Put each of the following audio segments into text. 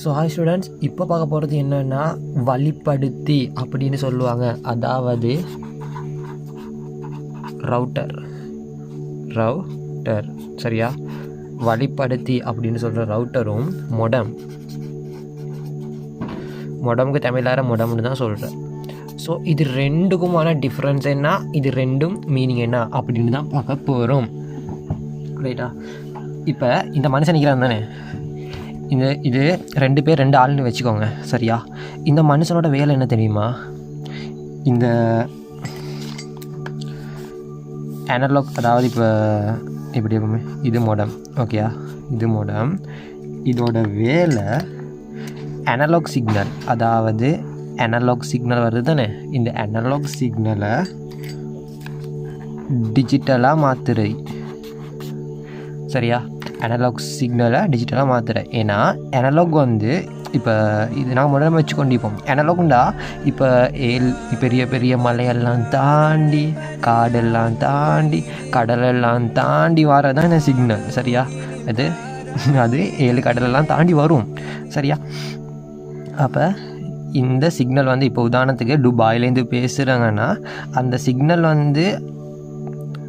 So hi students இப்போ பார்க்க போகிறது என்னென்னா வழிப்படுத்தி அப்படின்னு சொல்லுவாங்க. அதாவது ரவுட்டர் ரவுட்டர் சரியா? வழிப்படுத்தி அப்படின்னு சொல்கிற ரவுட்டரும் மொடம் மொடமுக்கு தமிழார மொடம்னு தான் சொல்கிறேன் ஸோ இது ரெண்டுக்குமான டிஃப்ரென்ஸ் என்ன? இது ரெண்டும் மீனிங் என்ன? அப்படின்னு தான் பார்க்க போகிறோம் ரைட்டா இப்போ இந்த மனுஷன் நிற்கிறான் தானே? இந்த இது ரெண்டு பேர் ரெண்டு ஆள்னு வச்சுக்கோங்க சரியா? இந்த மனுஷனோட வேலை என்ன தெரியுமா? இந்த அனலாக் அதாவது இப்போ எப்படி எப்பவுமே? இது மோடம் ஓகேயா இது மோடம் இதோட வேலை அனலாக் சிக்னல் அதாவது அனலாக் சிக்னல் வருது தானே? இந்த அனலாக் சிக்னலை டிஜிட்டலாக மாற்றுறது சரியா? அனலாக் சிக்னலை டிஜிட்டலாக மாற்றுறேன் ஏன்னா அனலாக் வந்து இப்போ இது நாங்கள் முதல்ல வச்சு கொண்டிப்போம் அனலாக்ண்டா இப்போ ஏல் பெரிய பெரிய மலையெல்லாம் தாண்டி காடெல்லாம் தாண்டி கடலெல்லாம் தாண்டி வரதான் இந்த சிக்னல் சரியா? அது அது ஏழு கடலெல்லாம் தாண்டி வரும் சரியா? அப்போ இந்த சிக்னல் வந்து இப்போ உதாரணத்துக்கு துபாயிலேருந்து பேசுகிறாங்கன்னா அந்த சிக்னல் வந்து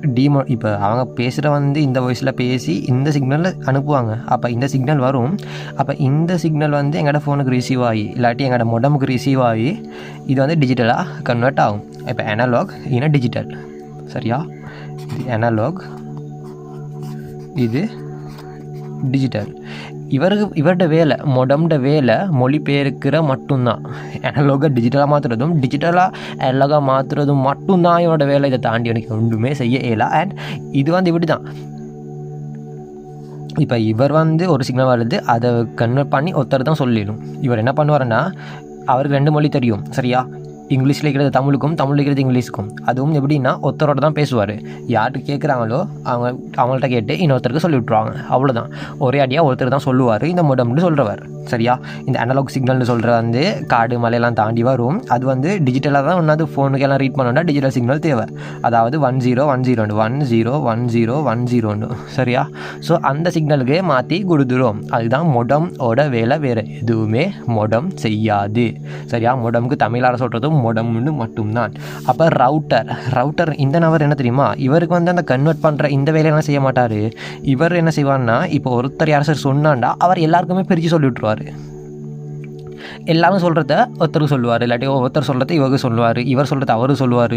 டீமோ இப்போ அவங்க பேசுகிற வந்து இந்த வாய்ஸில் பேசி இந்த சிக்னலில் அனுப்புவாங்க. அப்போ இந்த சிக்னல் வரும். அப்போ இந்த சிக்னல் வந்து எங்களோட ஃபோனுக்கு ரிசீவ் ஆகி இல்லாட்டி எங்களோட உடம்புக்கு ரிசீவ் ஆகி இது வந்து டிஜிட்டலாக கன்வெர்ட் ஆகும். இப்போ அனலாக் இல்லைன்னா டிஜிட்டல் சரியா? இது அனலாக் இது டிஜிட்டல் இவருக்கு இவரோட வேலை மொடம்ட வேலை மொழிபெயர்க்கிற மட்டும்தான். அனலோக டிஜிட்டலாக மாற்றுறதும் டிஜிட்டலாக அனலாக மாற்றுறதும் மட்டும்தான் இவரோட வேலை. இதை தாண்டி எனக்கு ஒன்றுமே செய்ய இயலா. அண்ட் இது வந்து இப்படி தான் இப்போ இவர் வந்து ஒரு சிக்னல் வருது அதை கன்வெர்ட் பண்ணி ஒருத்தர் தான் சொல்லிடும் இவர் என்ன பண்ணுவாருன்னா அவருக்கு ரெண்டு மொழி தெரியும். சரியா? இங்கிலீஷில் இருக்கிறது தமிழுக்கும் தமிழ் இருக்கிறது இங்கிலீஷுக்கும். அதுவும் எப்படின்னா ஒருத்தரோட தான் பேசுவார். யார்கிட்ட கேட்குறாங்களோ அவங்க அவங்கள்ட்ட கேட்டு இன்னொருத்தருக்கு சொல்லி விட்ருவாங்க அவ்வளோதான் ஒரே அடியாக ஒருத்தர் தான் சொல்லுவார். இந்த மொடம்னு சொல்கிறவர் சரியா? இந்த அனலாக் சிக்னல்னு சொல்கிற வந்து காடு மலையெல்லாம் தாண்டி வரும். அது வந்து டிஜிட்டலாக தான் ஒன்றாவது ஃபோனுக்கெல்லாம் ரீட் பண்ணோன்னா டிஜிட்டல் சிக்னல் தேவை. அதாவது one zero one zero one zero one zero one ஜீரோன்னு சரியா? ஸோ அந்த சிக்னலுக்கே மாற்றி கொடுத்துரும். அதுதான் மொடமோட வேலை வேறு. எதுவுமே மொடம் செய்யாது. சரியா? மொடமுக்கு தமிழார சொல்கிறதும் மொடம்னு மட்டும்தான். அப்போ ரவுட்டர் ரவுட்டர் இந்த நபர் என்ன தெரியுமா? இவருக்கு வந்து அந்த கன்வெர்ட் பண்ணுற இந்த வேலையெல்லாம் செய்ய மாட்டார். இவர் என்ன செய்வார்னா இப்போ ஒருத்தர் யார் சார் சொன்னாண்டா அவர் எல்லாருக்குமே பிரித்து சொல்லி விட்ருவார் எல்லாரும் சொல்கிறத ஒருத்தருக்கு சொல்லுவார். இல்லாட்டி ஒருத்தர் சொல்கிறத இவருக்கு சொல்லுவார். இவர் சொல்கிறத அவரு சொல்லுவார்.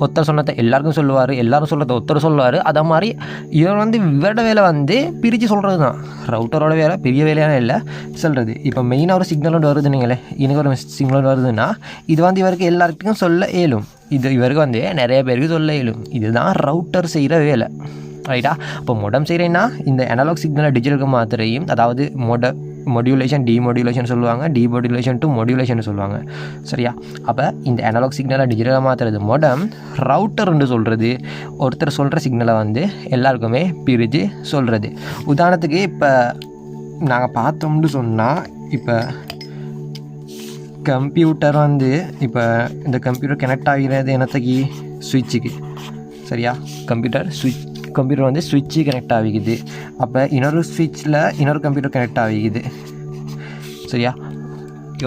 ஒருத்தர் சொன்னதை எல்லாருக்கும் சொல்லுவார். எல்லாரும் சொல்கிறத ஒருத்தர் சொல்லுவார். அதை மாதிரி இவர் வந்து இவரோட வேலை வந்து பிரித்து சொல்கிறது தான் ரவுட்டரோட வேலை பெரிய வேலையான இல்லை. சொல்கிறது இப்போ மெயினாக ஒரு சிக்னல் ஒன்று வருது நீங்களே எனக்கு ஒரு சிக்னல் வருதுன்னா இது வந்து இவருக்கு எல்லாருக்கும் சொல்ல இயலும். இது இவருக்கு வந்து நிறைய பேருக்கு சொல்ல இயலும். இதுதான் ரவுட்டர் செய்கிற வேலை. ரைட்டா அப்போ மொடம் செய்கிறேன்னா இந்த அனலாக் சிக்னலை டிஜிட்டலுக்கு மாத்திரையும் அதாவது மொட மொடியூலேஷன் டிமொடியூலேஷன் சொல்லுவாங்க டிமொடியூலேஷன் டு மொடியூலேஷன் சொல்லுவாங்க. சரியா? அப்போ இந்த அனலாக் சிக்னலை டிஜிட்டலாக மாற்றுறது மொடம் ரவுட்டர்னு சொல்கிறது ஒருத்தர் சொல்கிற சிக்னலை வந்து எல்லாருக்குமே பிரித்து சொல்கிறது உதாரணத்துக்கு இப்போ நாங்கள் பார்த்தோம்னு சொன்னால் இப்போ கம்ப்யூட்டர் வந்து இப்போ இந்த கம்ப்யூட்டர் கனெக்ட் ஆகிறது என்னத்துக்கு? சுவிட்சுக்கு சரியா? கம்ப்யூட்டர் சுவிட்ச் கம்ப்யூட்டர் வந்து ஸ்விட்ச்சு கனெக்ட் ஆகிக்குது. அப்போ இன்னொரு ஸ்விட்சில் இன்னொரு கம்ப்யூட்டர் கனெக்ட் ஆகிக்குது. சரியா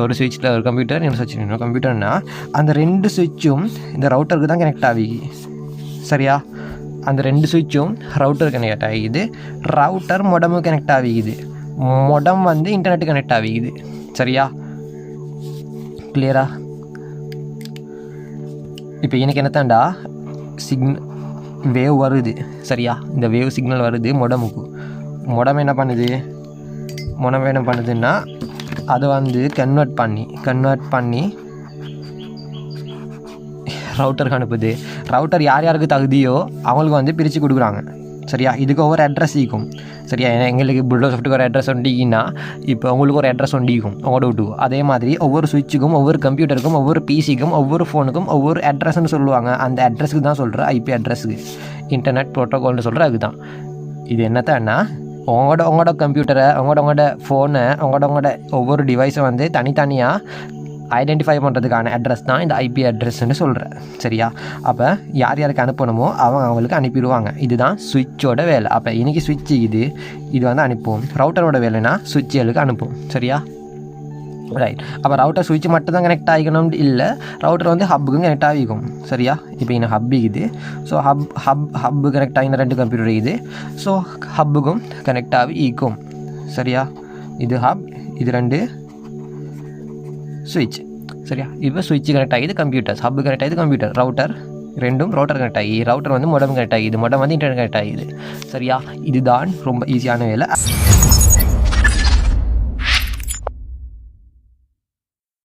ஒரு ஸ்விட்சில் ஒரு கம்ப்யூட்டர் இன்னொரு ஸ்விட்ச் இன்னொரு கம்ப்யூட்டர்னா அந்த ரெண்டு ஸ்விட்சும் இந்த ரவுட்டருக்கு தான் கனெக்ட் ஆகிக்கு சரியா? அந்த ரெண்டு ஸ்விட்சும் ரவுட்டர் கனெக்ட் ஆகிக்குது. ரவுட்டர் மொடமு கனெக்ட் ஆகிக்குது. மொடம் வந்து இன்டர்நெட் கனெக்ட் ஆகிக்குது. சரியா? கிளியரா இப்போ எனக்கு என்னத்தாண்டா சிக்ன வேவ் வருது. சரியா? இந்த வேவ் சிக்னல் வருது மொடமுக்கு. மொடம் என்ன பண்ணுது? மொடம் என்ன பண்ணுதுன்னா அதை வந்து கன்வெர்ட் பண்ணி கன்வெர்ட் பண்ணி ரவுட்டருக்கு அனுப்புது. ரவுட்டர் யார் யாருக்கு தகுதியோ அவங்களுக்கு வந்து பிரித்து கொடுக்குறாங்க. சரியா? இதுக்கு ஒவ்வொரு அட்ரஸ் இருக்கும். சரியா? ஏன்னா எங்களுக்கு புல்டோ சாஃப்ட்டுக்கு ஒரு அட்ரஸ் ஒண்டிங்கன்னா இப்போ உங்களுக்கு ஒரு அட்ரஸ் ஒண்டிக்கும் உங்களோட டூ அதே மாதிரி ஒவ்வொரு சுவிட்சுக்கும் ஒவ்வொரு கம்ப்யூட்டருக்கும் ஒவ்வொரு பிசிக்கும் ஒவ்வொரு ஃபோனுக்கும் ஒவ்வொரு அட்ரஸ்ன்னு சொல்லுவாங்க. அந்த அட்ரஸுக்கு தான் சொல்கிற ஐபி அட்ரஸுக்கு இன்டர்நெட் ப்ரோட்டோகால்னு சொல்கிற அதுதான் இது என்னத்தான்னா உங்களோட உங்களோட கம்ப்யூட்டரை உங்களோட உங்களோட ஃபோனை உங்களோட உங்களோட ஒவ்வொரு டிவைஸை வந்து தனித்தனியாக ஐடென்டிஃபை பண்ணுறதுக்கான அட்ரஸ் தான் இந்த ஐபி அட்ரஸ்ன்னு சொல்கிறேன் சரியா? அப்போ யார் யாருக்கு அனுப்பணுமோ அவங்க அவங்களுக்கு அனுப்பிடுவாங்க. இதுதான் சுவிட்சோட வேலை. அப்போ இன்றைக்கி சுவிட்சு இது இது வந்து அனுப்புவோம். ரவுட்டரோட வேலைனா சுவிட்சுகளுக்கு அனுப்பும் சரியா? ரைட் அப்போ ரவுட்டர் சுவிட்ச் மட்டும் தான் கனெக்ட் ஆகிக்கணும்னு இல்லை ரவுட்டர் வந்து ஹப்புக்கும் கனெக்ட் ஆகிக்கும். சரியா? இப்போ இன்னும் ஹப் இருக்குது. So hub hub hub connect ஆகின ரெண்டு கம்ப்யூட்டர் இருக்குது. ஸோ ஹப்புக்கும் கனெக்ட் ஆகி ஈக்கும் சரியா? இது ஹப் இது ரெண்டு. சுவிட்ச் சரியா? இப்போ சுவிட்ச் கனெக்ட் ஆகிது கம்ப்யூட்டர் ஹப் கனெக்ட் ஆகிது கம்ப்யூட்டர் ரவுட்டர் ரெண்டும் ரவுட்டர் கனெக்ட் ஆகி ரவுட்டர் வந்து மொடம் கனெக்ட் ஆகிது மொடம் வந்து இன்டர்நெட் கனெக்ட் ஆகிது சரியா? இதுதான் ரொம்ப ஈஸியான வேலை.